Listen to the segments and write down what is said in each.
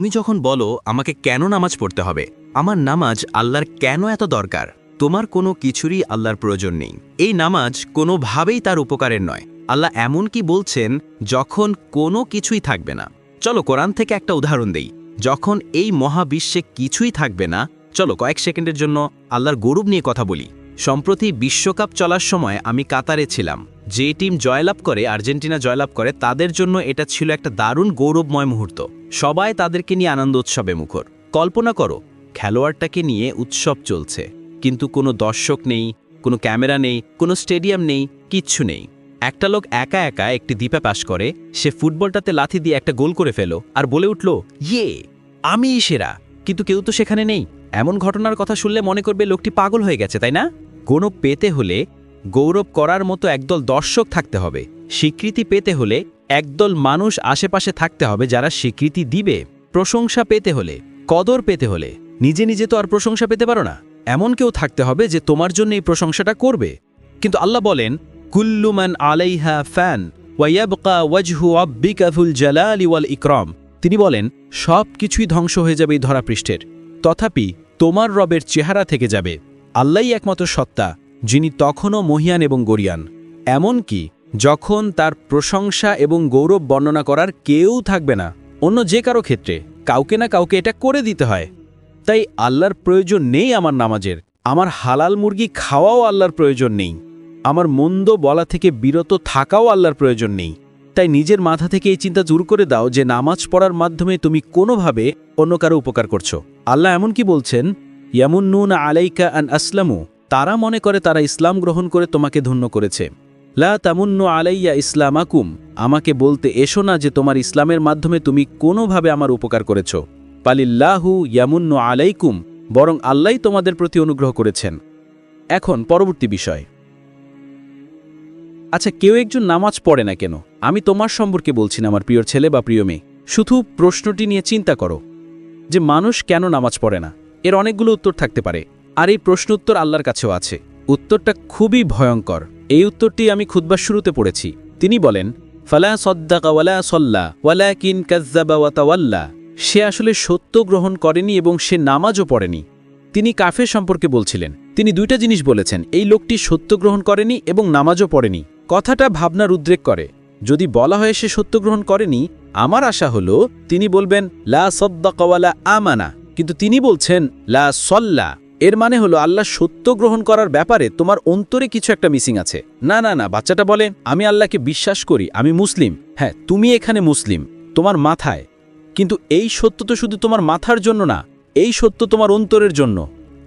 তুমি যখন বলো, আমাকে কেন নামাজ পড়তে হবে? আমার নামাজ আল্লাহর কেন এত দরকার? তোমার কোনো কিছুরই আল্লাহর প্রয়োজন নেই। এই নামাজ কোনোভাবেই তার উপকারের নয়। আল্লাহ এমন কি বলছেন যখন কোনো কিছুই থাকবে না। চলো কোরআন থেকে একটা উদাহরণ দেই। যখন এই মহাবিশ্বে কিছুই থাকবে না, চলো কয়েক সেকেন্ডের জন্য আল্লাহর গৌরব নিয়ে কথা বলি। সম্প্রতি বিশ্বকাপ চলার সময় আমি কাতারে ছিলাম। যে টিম জয়লাভ করে, আর্জেন্টিনা জয়লাভ করে, তাদের জন্য এটা ছিল একটা দারুণ গৌরবময় মুহূর্ত। সবাই তাদেরকে নিয়ে আনন্দ উৎসবে মুখর। কল্পনা করো, খেলোয়াড়টাকে নিয়ে উৎসব চলছে। কিন্তু কোনো দর্শক নেই, কোনো ক্যামেরা নেই, কোনো স্টেডিয়াম নেই, কিচ্ছু নেই। একটা লোক একা একা একটি দ্বীপে পাশ করে, সে ফুটবলটাতে লাথি দিয়ে একটা গোল করে ফেলো আর বলে উঠল ইয়ে আমিই সেরা। কিন্তু কেউ তো সেখানে নেই। এমন ঘটনার কথা শুনলে মনে করবে লোকটি পাগল হয়ে গেছে, তাই না? গৌরব পেতে হলে গৌরব করার মতো একদল দর্শক থাকতে হবে। স্বীকৃতি পেতে হলে একদল মানুষ আশেপাশে থাকতে হবে যারা স্বীকৃতি দিবে। প্রশংসা পেতে হলে, কদর পেতে হলে। নিজে নিজে তো আর প্রশংসা পেতে পারো না। এমন কেউ থাকতে হবে যে তোমার জন্য এই প্রশংসাটা করবে। কিন্তু আল্লাহ বলেন কুল্লুমান আলাইহা ফ্যান ওয়াইয়াবকা ওয়াজহু আব্বিকাফুল জালালি ওয়াল ইকরম। তিনি বলেন সব কিছুই ধ্বংস হয়ে যাবে এই ধরাপৃষ্ঠের। তথাপি তোমার রবের চেহারা থেকে যাবে। আল্লাহই একমাত্র সত্তা, যিনি তখনও মহিয়ান এবং গরিয়ান। এমনকি যখন তার প্রশংসা এবং গৌরব বর্ণনা করার কেউ থাকবে না, অন্য যে কারও ক্ষেত্রে কাউকে না কাউকে এটা করে দিতে হয়। তাই আল্লাহর প্রয়োজন নেই আমার নামাজের। আমার হালাল মুরগি খাওয়াও আল্লাহর প্রয়োজন নেই। আমার মন্দ বলা থেকে বিরত থাকাও আল্লাহর প্রয়োজন নেই। তাই নিজের মাথা থেকে এই চিন্তা দূর করে দাও যে নামাজ পড়ার মাধ্যমে তুমি কোনোভাবে অন্য কারও উপকার করছ। আল্লাহ এমন কি বলছেন? ইয়ামুন্নুন আলাইকা আন আসলামু। তারা মনে করে তারা ইসলাম গ্রহণ করে তোমাকে ধন্য করেছে। লা তামুন্নু আলাইয়া ইসলামাকুম। আমাকে বলতে এসো না যে তোমার ইসলামের মাধ্যমে তুমি কোনোভাবে আমার উপকার করেছ। পালিল্লাহু ইয়ামুন্নু আলাইকুম, বরং আল্লাহ তোমাদের প্রতি অনুগ্রহ করেছেন। এখন পরবর্তী বিষয়। আচ্ছা কেউ একজন নামাজ পড়ে না কেন? আমি তোমার সম্পর্কে বলছি না, আমার প্রিয় ছেলে বা প্রিয় মেয়ে। শুধু প্রশ্নটি নিয়ে চিন্তা করো। যে মানুষ কেন নামাজ পড়ে না? এর অনেকগুলো উত্তর থাকতে পারে। আর এই প্রশ্ন উত্তর আল্লাহর কাছেও আছে। উত্তরটা খুবই ভয়ঙ্কর। এই উত্তরটি আমি খুদ্বার শুরুতে পড়েছি। তিনি বলেন, ফালা সদ্দাকা ওয়ালা সল্লা ওয়ালা কিন কাজ্জাবা ওয়াতাওয়াল্লা সে আসলে সত্য গ্রহণ করেনি এবং সে নামাজও পড়েনি। তিনি কাফের সম্পর্কে বলছিলেন। তিনি দুইটা জিনিস বলেছেন। এই লোকটি সত্য গ্রহণ করেনি এবং নামাজও পড়েনি। কথাটা ভাবনার উদ্রেক করে। যদি বলা হয় সে সত্য গ্রহণ করেনি, আমার আশা হলো তিনি বলবেন, লা সদ্দাকওয়ালা আমানা। কিন্তু তিনি বলছেন, লা সল্লা এর মানে হলো আল্লাহ সত্য গ্রহণ করার ব্যাপারে তোমার অন্তরে কিছু একটা মিসিং আছে। না না না, বাচ্চাটা বলে, আমি আল্লাহকে বিশ্বাস করি, আমি মুসলিম। হ্যাঁ তুমি এখানে মুসলিম, তোমার মাথায়। কিন্তু এই সত্য তো শুধু তোমার মাথার জন্য না, এই সত্য তোমার অন্তরের জন্য।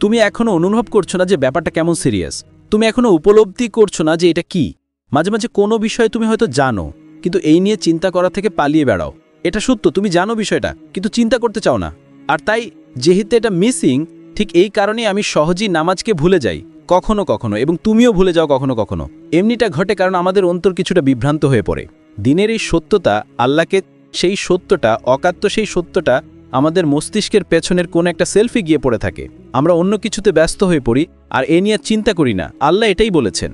তুমি এখনও অনুভব করছ না যে ব্যাপারটা কেমন সিরিয়াস। তুমি এখনও উপলব্ধি করছ না যে এটা কি। মাঝে মাঝে কোনো বিষয়ে তুমি হয়তো জানো, কিন্তু এই নিয়ে চিন্তা করা থেকে পালিয়ে বেড়াও। এটা সত্য, তুমি জানো বিষয়টা, কিন্তু চিন্তা করতে চাও না। আর তাই যেহেতু এটা মিসিং, ঠিক এই কারণেই আমি সহজেই নামাজকে ভুলে যাই। কখনো কখনো, এবং তুমিও ভুলে যাও কখনো কখনো। এমনিটা ঘটে কারণ আমাদের অন্তর কিছুটা বিভ্রান্ত হয়ে পড়ে। দিনের এই সত্যতা, আল্লাহকে সেই সত্যটা, অকাত্য সেই সত্যটা আমাদের মস্তিষ্কের পেছনের কোন একটা সেলফি গিয়ে পড়ে থাকে। আমরা অন্য কিছুতে ব্যস্ত হয়ে পড়ি, আর এ নিয়ে চিন্তা করি না। আল্লাহ এটাই বলেছেন।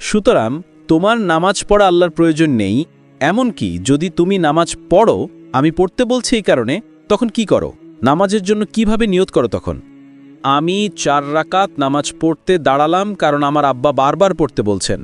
সুতরাং, তোমার নামাজ পড়া আল্লাহর প্রয়োজন নেই। এমনকি যদি তুমি নামাজ পড়ো, আমি পড়তে বলছি এই কারণে, তখন কি করো? নামাজের জন্য কীভাবে নিয়ত করো তখন? আমি চার রাকাত নামাজ পড়তে দাঁড়ালাম কারণ আমার আব্বা বারবার পড়তে বলছেন।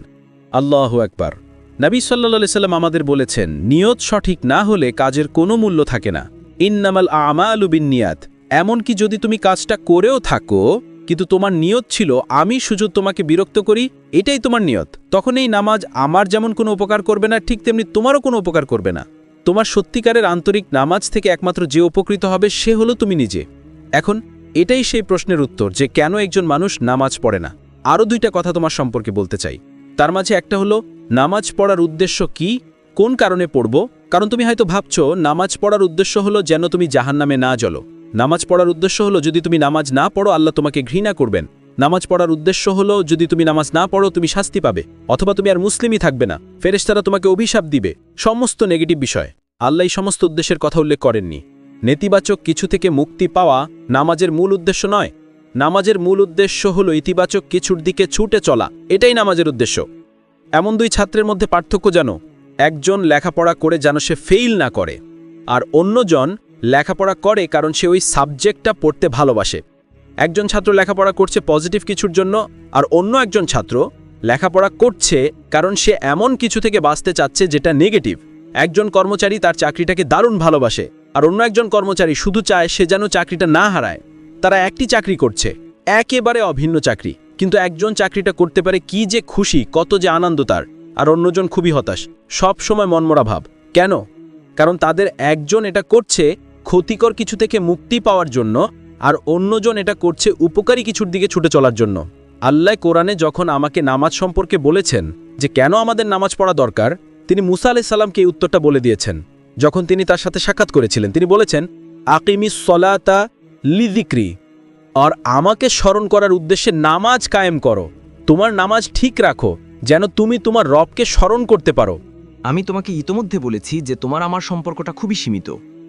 আল্লাহ একবার নবী সাল্লা সাল্লাম আমাদের বলেছেন, নিয়ত সঠিক না হলে কাজের কোনো মূল্য থাকে না। ইন্নামাল আমাল নিয়াত এমনকি যদি তুমি কাজটা করেও থাকো, কিন্তু তোমার নিয়ত ছিল, আমি শুধু তোমাকে বিরক্ত করি, এটাই তোমার নিয়ত। তখন এই নামাজ আমার যেমন কোনো উপকার করবে না, ঠিক তেমনি তোমারও কোনো উপকার করবে না। তোমার সত্যিকারের আন্তরিক নামাজ থেকে একমাত্র যে উপকৃত হবে সে হলো তুমি নিজে। এখন, এটাই সেই প্রশ্নের উত্তর যে কেন একজন মানুষ নামাজ পড়ে না। আরও দুইটা কথা তোমার সম্পর্কে বলতে চাই। তার মাঝে একটা হলো, নামাজ পড়ার উদ্দেশ্য কি? কোন কারণে পড়ব? কারণ তুমি হয়তো ভাবছ, নামাজ পড়ার উদ্দেশ্য হলো যেন তুমি জাহান্নামে না জ্বলো। নামাজ পড়ার উদ্দেশ্য হলো, যদি তুমি নামাজ না পড়ো, আল্লাহ তোমাকে ঘৃণা করবেন। নামাজ পড়ার উদ্দেশ্য হলো, যদি তুমি নামাজ না পড়ো, তুমি শাস্তি পাবে, অথবা তুমি আর মুসলিমই থাকবে না। ফেরেশতারা তোমাকে অভিশাপ দিবে। সমস্ত নেগেটিভ বিষয়। আল্লাহ সমস্ত উদ্দেশ্যের কথা উল্লেখ করেননি। নেতিবাচক কিছু থেকে মুক্তি পাওয়া নামাজের মূল উদ্দেশ্য নয়। নামাজের মূল উদ্দেশ্য হলো ইতিবাচক কিছুর দিকে ছুটে চলা। এটাই নামাজের উদ্দেশ্য। এমন দুই ছাত্রের মধ্যে পার্থক্য জানো। একজন লেখাপড়া করে যেন সে ফেইল না করে, আর অন্যজন লেখাপড়া করে কারণ সে ওই সাবজেক্টটা পড়তে ভালোবাসে। একজন ছাত্র লেখাপড়া করছে পজিটিভ কিছুর জন্য আর অন্য একজন ছাত্র লেখাপড়া করছে কারণ সে এমন কিছু থেকে বাঁচতে চাচ্ছে যেটা নেগেটিভ একজন কর্মচারী তার চাকরিটাকে দারুণ ভালোবাসে আর অন্য একজন কর্মচারী শুধু চায় সে যেন চাকরিটা না হারায়। তারা একটি চাকরি করছে, একেবারে অভিন্ন চাকরি। কিন্তু একজন চাকরিটা করতে পারে কি যে খুশি, কত যে আনন্দ তার। আর অন্যজন খুবই হতাশ, সব সময় মনমরা ভাব। কেন? কারণ তাদের একজন এটা করছে ক্ষতিকর কিছু থেকে মুক্তি পাওয়ার জন্য আর অন্যজন এটা করছে উপকারী কিছুর দিকে ছুটে চলার জন্য। আল্লাহ কোরআনে যখন আমাকে নামাজ সম্পর্কে বলেছেন যে কেন আমাদের নামাজ পড়া দরকার, তিনি মুসা আলাইহিস সালামকে এই উত্তরটা বলে দিয়েছেন। যখন তিনি তার সাথে সাক্ষাৎ করেছিলেন, তিনি বলেছেন, আকিমি সলাতা লিদিক্রি আর আমাকে স্মরণ করার উদ্দেশ্যে নামাজ কায়েম করো। তোমার নামাজ ঠিক রাখো, যেন তুমি তোমার রবকে স্মরণ করতে পারো। আমি তোমাকে ইতোমধ্যে বলেছি যে তোমার আমার সম্পর্কটা খুবই সীমিত।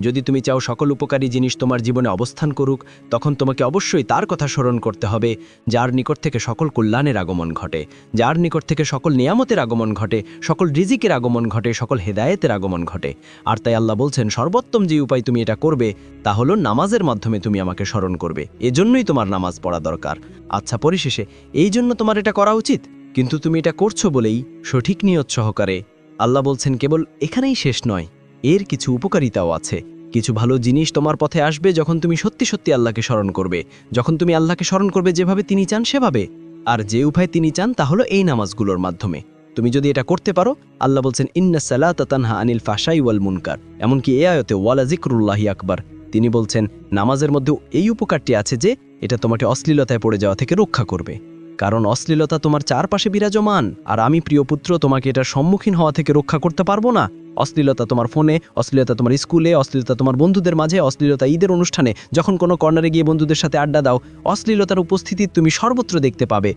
যদি তুমি চাও সকল উপকারী জিনিস তোমার জীবনে অবস্থান করুক, তখন তোমাকে অবশ্যই তার কথা স্মরণ করতে হবে, যার নিকট থেকে সকল কল্যাণের আগমন ঘটে, যার নিকট থেকে সকল নিয়ামতের আগমন ঘটে, সকল রিজিকের আগমন ঘটে, সকল হেদায়েতের আগমন ঘটে। আর তাই আল্লাহ বলছেন, সর্বোত্তম যে উপায় তুমি এটা করবে, তা হলো নামাজের মাধ্যমে তুমি আমাকে স্মরণ করবে। এজন্যই তোমার নামাজ পড়া দরকার। আচ্ছা পরিশেষে, এই জন্য তোমার এটা করা উচিত? কিন্তু তুমি এটা করছ বলেই সঠিক নিয়ত সহকারে আল্লাহ বলছেন, কেবল এখানেই শেষ নয়। এর কিছু উপকারিতাও আছে। কিছু ভালো জিনিস তোমার পথে আসবে যখন তুমি সত্যি সত্যি আল্লাহকে স্মরণ করবে। যখন তুমি আল্লাহকে স্মরণ করবে যেভাবে তিনি চান সেভাবে। আর যে উপায় তিনি চান তা হলো এই নামাজগুলোর মাধ্যমে। তুমি যদি এটা করতে পারো, আল্লাহ বলছেন, ইন্না তানহা আনিল ফাশাই ওয়াল মুনকার। এমনকি এ আয়তে, ওয়ালা জিক্রুল্লাহি আকবার। তিনি বলছেন, নামাজের মধ্যে এই উপকারটি আছে যে, এটা তোমাকে অশ্লীলতায় পড়ে যাওয়া থেকে রক্ষা করবে। কারণ অশ্লীলতা তোমার চারপাশে বিরাজমান। আর আমি প্রিয় পুত্র, তোমাকে এটার সম্মুখীন হওয়া থেকে রক্ষা করতে পারব না। অশ্লীলতা তোমার ফোনে, অশ্লীলতা তোমার স্কুলে, অশ্লীলতা তোমার বন্ধুদের মাঝে, অশ্লীলতা ঈদের অনুষ্ঠানে, যখন কোনো কর্নারে গিয়ে বন্ধুদের সাথে আড্ডা দাও, অশ্লীলতার উপস্থিতি তুমি সর্বত্র দেখতে পাবে।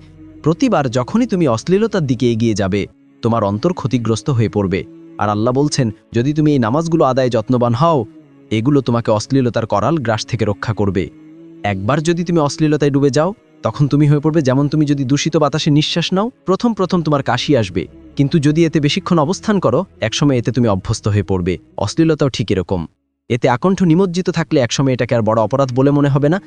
প্রতিবার যখনই তুমি অশ্লীলতার দিকে এগিয়ে যাবে, তোমার অন্তর ক্ষতিগ্রস্ত হয়ে পড়বে। আর আল্লাহ বলছেন, যদি তুমি এই নামাজগুলো আদায়ে যত্নবান হও, এগুলো তোমাকে অশ্লীলতার করাল গ্রাস থেকে রক্ষা করবে। একবার যদি তুমি অশ্লীলতায় ডুবে যাও, তখন তুমি হয়ে পড়বে যেমন তুমি যদি দূষিত বাতাসে নিঃশ্বাস নাও, প্রথম প্রথম তোমার কাশি আসবে। কিন্তু যদি এতে বেশিক্ষণ অবস্থান করো, একসময় এতে তুমি অভ্যস্ত হয়ে পড়বে। অশ্লীলতাও ঠিক এরকম। এতে আকণ্ঠ নিমজ্জিত থাকলে একসময় এটাকে আর বড় অপরাধ বলে মনে হবে না।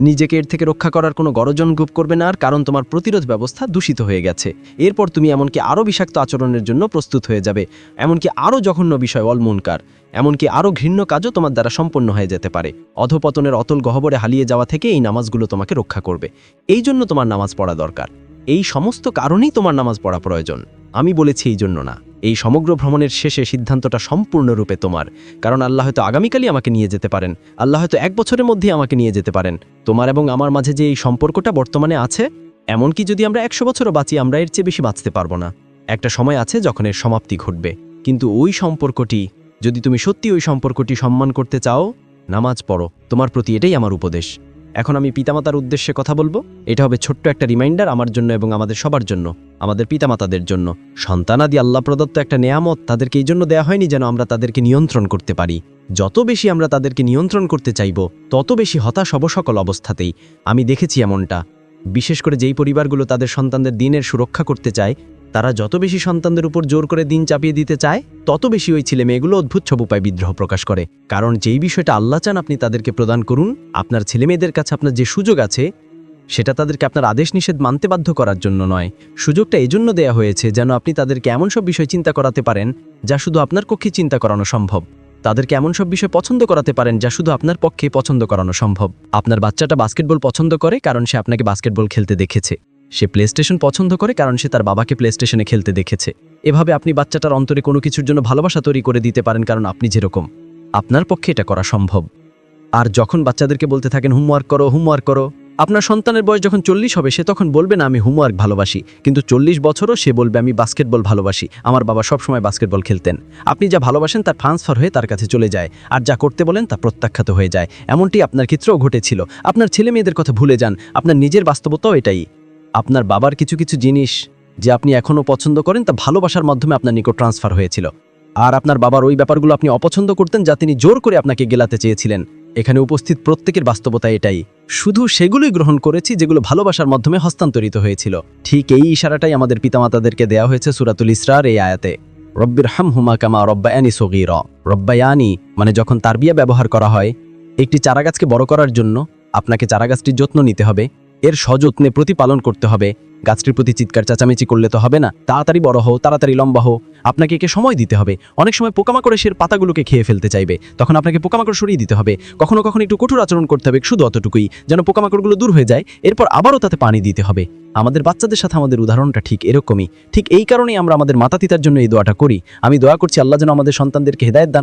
নিজেকে এর থেকে রক্ষা করার কোনো গরজন গুপ করবে না, আর কারণ তোমার প্রতিরোধ ব্যবস্থা দূষিত হয়ে গেছে। এরপর তুমি এমনকি আরও বিষাক্ত আচরণের জন্য প্রস্তুত হয়ে যাবে। এমনকি আরও জঘন্য বিষয় অলমুনকার এমনকি আরও ঘৃণ্য কাজও তোমার দ্বারা সম্পন্ন হয়ে যেতে পারে। অধপতনের অতল গহবরে হালিয়ে যাওয়া থেকে এই নামাজগুলো তোমাকে রক্ষা করবে। এই জন্য তোমার নামাজ পড়া দরকার। এই সমস্ত কারণেই তোমার নামাজ পড়া প্রয়োজন। আমি বলেছি এই জন্য না। এই সমগ্র ভ্রমণের শেষে সিদ্ধান্তটা সম্পূর্ণরূপে তোমার। কারণ আল্লাহ হয়তো আগামীকালই আমাকে নিয়ে যেতে পারেন। আল্লাহ হয়তো এক বছরের মধ্যেই আমাকে নিয়ে যেতে পারেন। তোমার এবং আমার মাঝে যে এই সম্পর্কটা বর্তমানে আছে, এমনকি যদি আমরা একশো বছরও বাঁচি, আমরা এর চেয়ে বেশি বাঁচতে পারব না। একটা সময় আছে যখন এর সমাপ্তি ঘটবে। কিন্তু ওই সম্পর্কটি, যদি তুমি সত্যি ওই সম্পর্কটি সম্মান করতে চাও, নামাজ পড়ো। তোমার প্রতি এটাই আমার উপদেশ। এখন আমি পিতামাতার উদ্দেশ্যে কথা বলব। এটা হবে ছোট্ট একটা রিমাইন্ডার আমার জন্য এবং আমাদের সবার জন্য, আমাদের পিতামাতাদের জন্য। সন্তানাদি আল্লাহ প্রদত্ত একটা নেয়ামত তাদেরকে এই জন্য দেয়া হয়নি যেন আমরা তাদেরকে নিয়ন্ত্রণ করতে পারি। যত বেশি আমরা তাদেরকে নিয়ন্ত্রণ করতে চাইব, তত বেশি হতাশ হব সকল অবস্থাতেই। আমি দেখেছি এমনটা। বিশেষ করে যেই পরিবারগুলো তাদের সন্তানদের দিনের সুরক্ষা করতে চায় তারা যত বেশি সন্তানদের উপর জোর করে দিন চাপিয়ে দিতে চায়, তত বেশি ওই ছেলে মেয়েগুলো অদ্ভুত সব উপায় বিদ্রোহ প্রকাশ করে। কারণ যেই বিষয়টা আল্লাহ চান আপনি তাদেরকে প্রদান করুন, আপনার ছেলে মেয়েদের কাছে আপনার যে সুযোগ আছে, সেটা তাদেরকে আপনার আদেশ নিষেধ মানতে বাধ্য করার জন্য নয়। সুযোগটা এজন্য দেয়া হয়েছে যেন আপনি তাদেরকে এমন সব বিষয় চিন্তা করাতে পারেন যা শুধু আপনার পক্ষে চিন্তা করানো সম্ভব। তাদেরকে এমন সব বিষয় পছন্দ করাতে পারেন যা শুধু আপনার পক্ষে পছন্দ করানো সম্ভব। আপনার বাচ্চাটা বাস্কেটবল পছন্দ করে কারণ সে আপনাকে বাস্কেটবল খেলতে দেখেছে। সে প্লে স্টেশন পছন্দ করে কারণ সে তার বাবাকে প্লে স্টেশনে খেলতে দেখেছে। এভাবে আপনি বাচ্চাটার অন্তরে কোনো কিছুর জন্য ভালোবাসা তৈরি করে দিতে পারেন কারণ আপনি যেরকম। আপনার পক্ষে এটা করা সম্ভব। আর যখন বাচ্চাদেরকে বলতে থাকেন, হোমওয়ার্ক করো হোমওয়ার্ক করো। আপনার সন্তানের বয়স যখন চল্লিশ হবে, সে তখন বলবে, না, আমি হোমওয়ার্ক ভালোবাসি। কিন্তু চল্লিশ বছরও সে বলবে, আমি বাস্কেটবল ভালোবাসি। আমার বাবা সবসময় বাস্কেটবল খেলতেন। আপনি যা ভালোবাসেন তার ট্রান্সফার হয়ে তার কাছে চলে যায়। আর যা করতে বলেন তা প্রত্যাখ্যাত হয়ে যায়। এমনটি আপনার ক্ষেত্রেও ঘটেছিল। আপনার ছেলে মেয়েদের কথা ভুলে যান। আপনার নিজের বাস্তবতাও এটাই। আপনার বাবার কিছু কিছু জিনিস যে আপনি এখনও পছন্দ করেন তা ভালোবাসার মাধ্যমে আপনার নিকট ট্রান্সফার হয়েছিল। আর আপনার বাবার ওই ব্যাপারগুলো আপনি অপছন্দ করতেন যা তিনি জোর করে আপনাকে গেলাতে চেয়েছিলেন। এখানে উপস্থিত প্রত্যেকের বাস্তবতা এটাই। শুধু সেগুলোই গ্রহণ করেছি যেগুলো ভালোবাসার মাধ্যমে হস্তান্তরিত হয়েছিল। ঠিক এই ইশারাটাই আমাদের পিতামাতাদেরকে দেয়া হয়েছে সুরাতুল ইসরার এই আয়াতে। রব্বির হাম হুমা কামা রব্বায়ানি সগির। রব্বায়ানি মানে যখন তারবিয়া ব্যবহার করা হয়, একটি চারাগাছকে বড় করার জন্য আপনাকে চারাগাছটির যত্ন নিতে হবে। এর সযত্নে প্রতিপালন করতে হবে। গাছটির প্রতি চিৎকার, চেঁচামেচি করলে তো হবে না। তাড়াতাড়ি বড় হও, তাড়াতাড়ি লম্বা হও। আপনাকে একে সময় দিতে হবে। অনেক সময় পোকামাকড় এসে পাতাগুলোকে খেয়ে ফেলতে চাইবে। তখন আপনাকে পোকামাকড় সরিয়ে দিতে হবে। কখনো কখনো একটু কঠোর আচরণ করতে হবে, শুধু অতটুকুই, যেন পোকামাকড়গুলো দূর হয়ে যায়। এরপর আবারও তাতে পানি দিতে হবে। আমাদের বাচ্চাদের সাথে আমাদের উদাহরণটা ঠিক এরকমই। ঠিক এই কারণেই আমরা আমাদের মাতা পিতার জন্য এই দোয়াটা করি। আমি দোয়া করছি আল্লাহ যেন আমাদের সন্তানদেরকে হেদায়ত দান